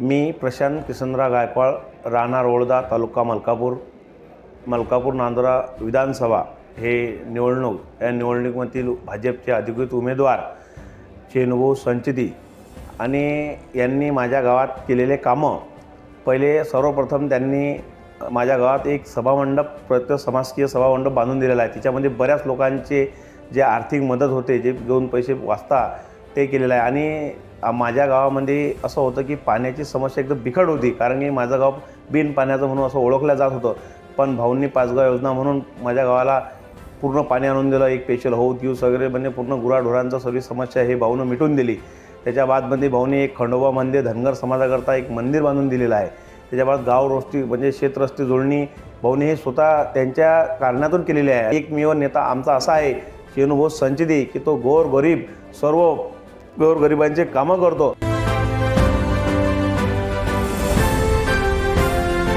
मी प्रशांत किसनराव गायकवाड राहणार ओळदा तालुका मलकापूर मलकापूर नांदुरा विधानसभा हे निवडणूक या निवडणुकीमधील भाजपचे अधिकृत उमेदवार चेनुभाऊ संचिती आणि यांनी माझ्या गावात केलेले कामं. पहिले सर्वप्रथम त्यांनी माझ्या गावात एक सभामंडप प्रत्येक समाजकीय सभामंडप बांधून दिलेला आहे. त्याच्यामध्ये बऱ्याच लोकांचे जे आर्थिक मदत होते जे दोन पैसे वाचता ते केलेलं आहे. आणि माझ्या गावामध्ये असं होतं की पाण्याची समस्या एकदम बिकट होती. कारण की माझं गाव बिन पाण्याचं म्हणून असं ओळखलं जात होतं. पण भाऊंनी पाचगाव योजना म्हणून माझ्या गावाला पूर्ण पाणी आणून दिलं. एक पेशल होऊ दिवस वगैरे म्हणजे पूर्ण गुराढोरांचं सर्व समस्या हे भाऊनं मिटून दिली. त्याच्या बादमध्ये भाऊने एक खंडोबा मंदिर धनगर समाजाकरता एक मंदिर बांधून दिलेलं आहे. त्याच्या बाद गाव रस्ती म्हणजे शेतरस्ती जोडणी भाऊने हे स्वतः त्यांच्या कारणातून केलेले आहे. एकमेव नेता आमचा असा आहे की अनुभव संचिती की तो गोर गरीब सर्व गोरगरिबांचे कामं करतो.